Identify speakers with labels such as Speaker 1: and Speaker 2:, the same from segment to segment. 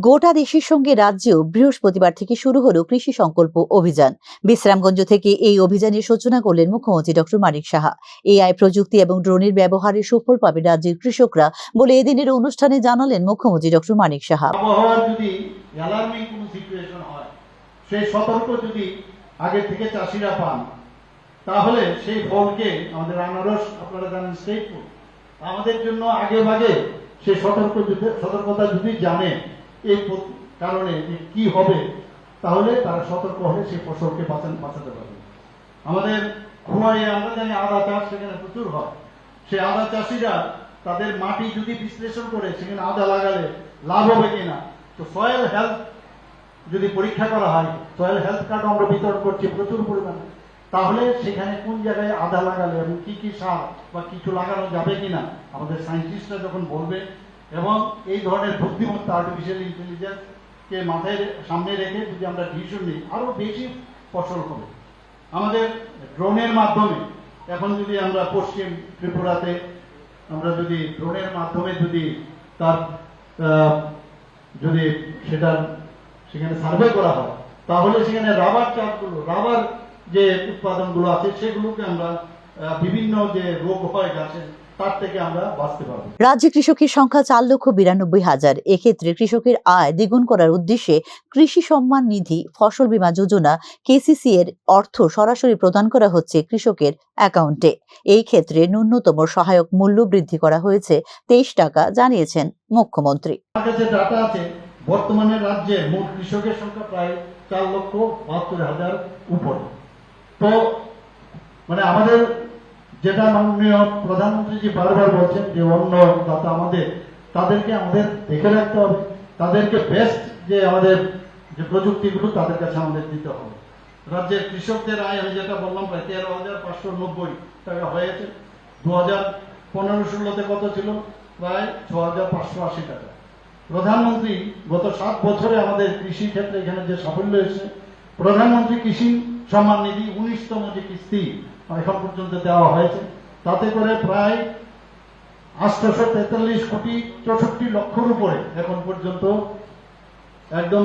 Speaker 1: গোটা দেশের সঙ্গে রাজ্যেও বৃহস্পতিবার থেকে শুরু হলো কৃষি সংকল্প অভিযান। বিশ্রামগঞ্জ থেকে এই অভিযানের সূচনা করলেন মুখ্যমন্ত্রী ডক্টর মানিক সাহা। এআই প্রযুক্তি এবং ড্রোনের ব্যবহারে সুফল পাবে রাজ্যের কৃষকরা বলে এদিনের অনুষ্ঠানে জানালেন মুখ্যমন্ত্রী ডক্টর মানিক সাহা।
Speaker 2: সেই সতর্ক যদি আগে থেকে চাষিরা পান, তাহলে সেই ফলকে আমাদের আনারস আপনারা জানেন ফুড আমাদের জন্য আগে ভাগে সেই সতর্ক সতর্কতা যদি জানে এই কারণে কি হবে, তাহলে তারা সতর্ক হলে সেই ফসলকে বাঁচান, বাঁচাতে পারবে। আমাদের খোয়াইয়ে আমরা জানি আদা চাষ সেখানে প্রচুর হয়। সেই আদা চাষিরা তাদের মাটি যদি বিশ্লেষণ করে সেখানে আদা লাগালে লাভ হবে কিনা, তো সয়েল হেলথ যদি পরীক্ষা করা হয় সয়েল হেলথ কার্ড আমরা বিতরণ করছি প্রচুর পরিমাণে, তাহলে সেখানে কোন জায়গায় আদা লাগালে এবং কি কি সার বা কিছু লাগানো যাবে কিনা, আমাদের সায়েন্টিস্টরা যখন বলবে এবং এই ধরনের বুদ্ধিমত্তা আর্টিফিশিয়াল ইন্টেলিজেন্স কে মাথায় সামনে রেখে যদি আমরা ডিসিশন নিই, আরও বেশি ফসল হবে। আমাদের ড্রোনের মাধ্যমে, এখন যদি আমরা পশ্চিম ত্রিপুরাতে আমরা যদি ড্রোনের মাধ্যমে যদি তার যদি সেটা সেখানে সার্ভে করা হয়, তাহলে সেখানে রাবার চাষগুলো রাবার যে উৎপাদনগুলো আছে, সেগুলোকে আমরা বিভিন্ন যে রোগ হয় গাছের
Speaker 1: রাজ্যে কৃষকের সংখ্যা চার লক্ষ বিরানব্বই হাজার। এক্ষেত্রে কৃষকের আয় দ্বিগুণ করার উদ্দেশ্যে কৃষি সম্মান নিধি ফসল বীমা যোজনা কেসিসি এর অর্থ সরাসরি প্রদান করা হচ্ছে কৃষকের অ্যাকাউন্টে। এই ক্ষেত্রে ন্যূনতম সহায়ক মূল্য বৃদ্ধি করা হয়েছে তেইশ টাকা জানিয়েছেন মুখ্যমন্ত্রী।
Speaker 2: ডাটা আছে বর্তমানে রাজ্যে মোট কৃষকের সংখ্যা প্রায় চার লক্ষ বাহাত্তর হাজার উপরে। তো মানে আমাদের যেটা মাননীয় প্রধানমন্ত্রী জি বারবার বলছেন যে অন্য দাতা আমাদের, তাদেরকে আমাদের দেখে রাখতে হবে। তাদেরকে বেস্ট যে আমাদের যে প্রযুক্তিগুলো, তাদের কাছে আমাদের দিতে হবে। রাজ্যের কৃষকদের আয় আমি যেটা বললাম, প্রায় তেরো হাজার পাঁচশো নব্বই টাকা হয়েছে। দু হাজার পনেরো ষোলোতে কত ছিল? প্রায় ছ হাজার পাঁচশো আশি টাকা। প্রধানমন্ত্রী গত সাত বছরে আমাদের কৃষি ক্ষেত্রে এখানে যে সাফল্য এসেছে, প্রধানমন্ত্রী কৃষি সম্মান নিধি উনিশতম যে কিস্তি এখন পর্যন্ত দেওয়া হয়েছে, তাতে করে প্রায় আটশোশো তেতাল্লিশ কোটি চৌষট্টি লক্ষর উপরে এখন পর্যন্ত একদম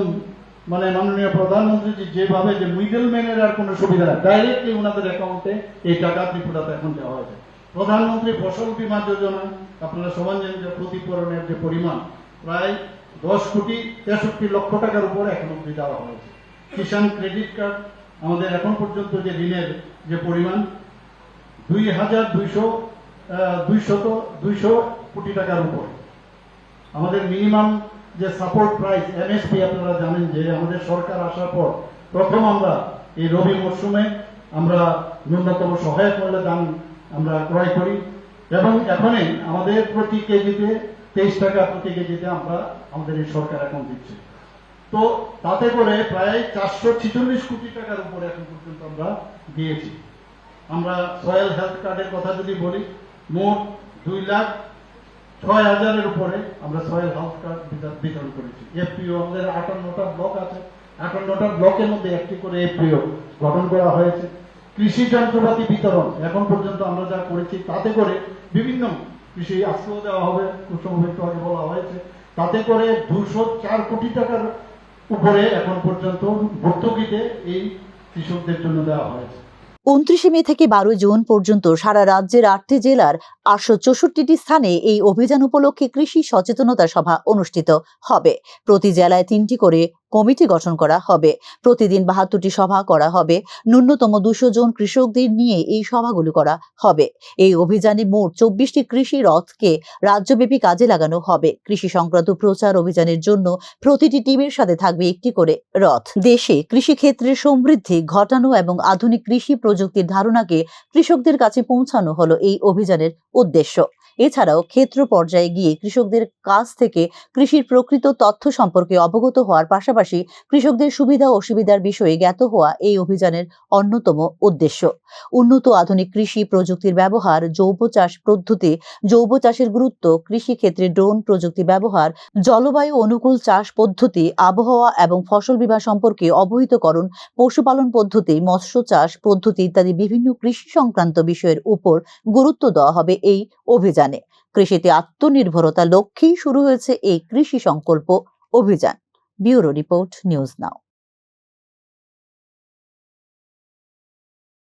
Speaker 2: মানে মাননীয় প্রধানমন্ত্রী যেভাবে যে মিডল ম্যানের আর কোনো সুবিধা নেই ডাইরেক্টলি ওনাদের অ্যাকাউন্টে এই টাকা ত্রিপুরাতে এখন দেওয়া হয়েছে। প্রধানমন্ত্রী ফসল বীমা যোজনা, আপনারা সমান জানেন যে ক্ষতিপূরণের যে পরিমাণ, প্রায় দশ কোটি তেষট্টি লক্ষ টাকার উপরে এখন অব্দি দেওয়া হয়েছে। কিষাণ ক্রেডিট কার্ড আমাদের এখন পর্যন্ত যে ঋণের যে পরিমাণ, দুই হাজার দুইশো দুইশত, দুইশো কোটি টাকার উপর। আমাদের মিনিমাম যে সাপোর্ট প্রাইস, এমএসপি আপনারা জানেন যে আমাদের সরকার আসার পর প্রথম আমরা এই রবি মরশুমে আমরা ন্যূনতম সহায়ক মূল্যে দাম আমরা ক্রয় করি। এবং এখনই আমাদের প্রতি কেজিতে তেইশ টাকা প্রতি কেজিতে আমরা আমাদের এই সরকার এখন দিচ্ছে। তো তাতে করে প্রায় চারশো ছিচল্লিশ কোটি টাকার উপরে এখন পর্যন্ত আমরা দিয়েছি। আমরা সয়েল হেলথ কার্ডের কথা যদি বলি, মোট দুই লাখ ছয় হাজারের উপরে আমরা সয়েল হেলথ কার্ড বিতরণ করেছি। এফপিও আমাদের আটান্নটা ব্লক আছে। আটান্নটা ব্লকের মধ্যে একটি করে এফপিও গঠন করা হয়েছে। কৃষি যন্ত্রপাতি বিতরণ এখন পর্যন্ত আমরা যা করেছি, তাতে করে বিভিন্ন কৃষি আশ্রয় দেওয়া হবে একটু আগে বলা হয়েছে। তাতে করে দুশো চার কোটি টাকার উপরে এখন পর্যন্ত ভর্তুকিতে এই কৃষকদের জন্য দেওয়া হয়েছে।
Speaker 1: উনত্রিশে মে থেকে বারো জুন পর্যন্ত সারা রাজ্যের আটটি জেলার আটশো চৌষট্টিটি স্থানে এই অভিযান উপলক্ষে কৃষি সচেতনতা সভা অনুষ্ঠিত হবে। প্রতি জেলায় তিনটি করে কমিটি গঠন করা হবে। প্রতিদিন বাহাত্তরটি সভা করা হবে। ন্যূনতম দুশো জন কৃষকদের নিয়ে এই সভাগুলো করা হবে। এই অভিযানে মোট চব্বিশটি কৃষি রথকে রাজ্যব্যাপী কাজে লাগানো হবে। কৃষি সংক্রান্ত প্রচার অভিযানের জন্য প্রতিটি টিমের সাথে থাকবে একটি করে রথ। দেশে কৃষিক্ষেত্রে সমৃদ্ধি ঘটানো এবং আধুনিক কৃষি প্রযুক্তির ধারণাকে কৃষকদের কাছে পৌঁছানো হলো এই অভিযানের উদ্দেশ্য। এছাড়াও ক্ষেত্র পর্যায়ে গিয়ে কৃষকদের কাছ থেকে কৃষির প্রকৃত তথ্য সম্পর্কে অবগত হওয়ার পাশাপাশি কৃষকদের সুবিধা অসুবিধার বিষয়ে জ্ঞাত হওয়া এই অভিযানের অন্যতম উদ্দেশ্য। উন্নত আধুনিক কৃষি প্রযুক্তির ব্যবহার, জৈব চাষ পদ্ধতি, জৈব চাষের গুরুত্ব কৃষি ক্ষেত্রে ড্রোন প্রযুক্তি ব্যবহার, জলবায়ু অনুকূল চাষ পদ্ধতি, আবহাওয়া এবং ফসল বীমা সম্পর্কে অবহিতকরণ, পশুপালন পদ্ধতি, মৎস্য চাষ পদ্ধতি ইত্যাদি বিভিন্ন কৃষি সংক্রান্ত বিষয়ের উপর গুরুত্ব দেওয়া হবে এই অভিযানে। কৃষিতে আত্মনির্ভরতা লক্ষ্যেই শুরু হয়েছে এই কৃষি সংকল্প অভিযান। Bureau report news now.